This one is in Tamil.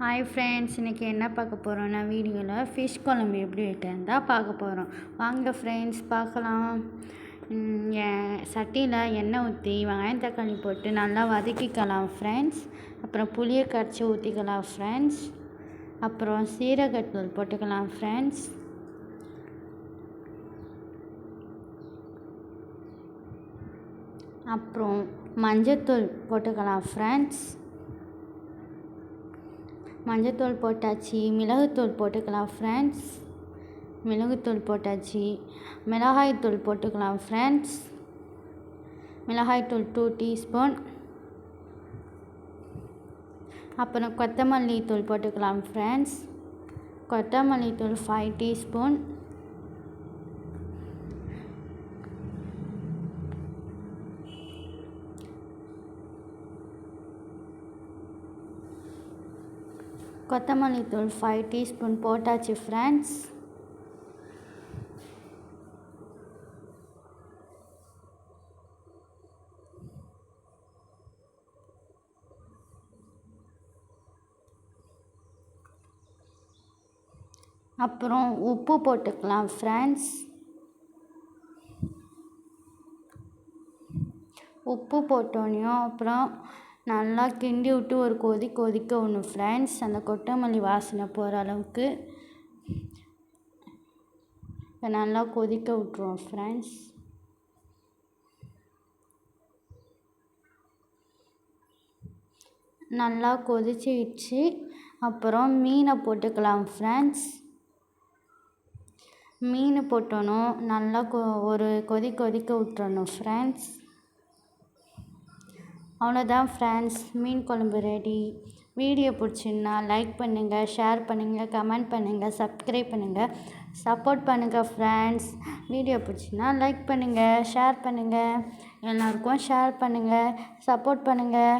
ஹாய் ஃப்ரெண்ட்ஸ் இன்றைக்கி என்ன பார்க்க போகிறோன்னா வீடியோவில் ஃபிஷ் குழம்பு எப்படி வைக்கிறேன் தான் பார்க்க போகிறோம் வாங்க ஃப்ரெண்ட்ஸ் பார்க்கலாம். சட்டியில் எண்ணெய் ஊற்றி வெங்காயம் தக்காளி போட்டு நல்லா வதக்கிக்கலாம் ஃப்ரெண்ட்ஸ் அப்புறம் புளியை கரைச்சி ஊற்றிக்கலாம் ஃப்ரெண்ட்ஸ் அப்புறம் சீரகத்தூள் போட்டுக்கலாம் ஃப்ரெண்ட்ஸ் அப்புறம் மஞ்சத்தூள் போட்டுக்கலாம் ஃப்ரெண்ட்ஸ் மஞ்சத்தூள் போட்டாச்சு மிளகுத்தூள் போட்டுக்கலாம் ஃப்ரெண்ட்ஸ் மிளகுத்தூள் போட்டாச்சு மிளகாய்த்தூள் போட்டுக்கலாம் ஃப்ரெண்ட்ஸ் மிளகாய்த்தூள் டூ டீஸ்பூன் அப்புறம் கொத்தமல்லி தூள் போட்டுக்கலாம் ஃப்ரெண்ட்ஸ் கொத்தமல்லி தூள் ஃபைவ் டீஸ்பூன் கொத்தமல்லி தூள் ஃபைவ் டீஸ்பூன் போட்டாச்சு ஃப்ரெண்ட்ஸ் அப்புறம் உப்பு போட்டுக்கலாம் ஃப்ரெண்ட்ஸ் உப்பு போட்டோனையும் அப்புறம் நல்லா கிண்டி விட்டு ஒரு கொதி கொதிக்க விடணும் ஃப்ரெண்ட்ஸ் அந்த கொத்தமல்லி வாசனை போகிற அளவுக்கு இப்போ நல்லா கொதிக்க விட்ருவோம் ஃப்ரெண்ட்ஸ் நல்லா கொதிச்சிடுச்சு அப்புறம் மீனை போட்டுக்கலாம் ஃப்ரெண்ட்ஸ் மீன் போட்டணும். நல்லா கொ ஒரு கொதி கொதிக்க விட்டுறணும் ஃப்ரெண்ட்ஸ் அவ்வளோதான் ஃப்ரெண்ட்ஸ் மீன் குழம்பு ரெடி வீடியோ பிடிச்சிருந்தா லைக் பண்ணுங்கள் ஷேர் பண்ணுங்கள் கமெண்ட் பண்ணுங்கள் சப்ஸ்கிரைப் பண்ணுங்கள் சப்போர்ட் பண்ணுங்கள் ஃப்ரெண்ட்ஸ் வீடியோ பிடிச்சிருந்தா லைக் பண்ணுங்கள் ஷேர் பண்ணுங்கள் எல்லாருக்கும் ஷேர் பண்ணுங்கள் சப்போர்ட் பண்ணுங்கள்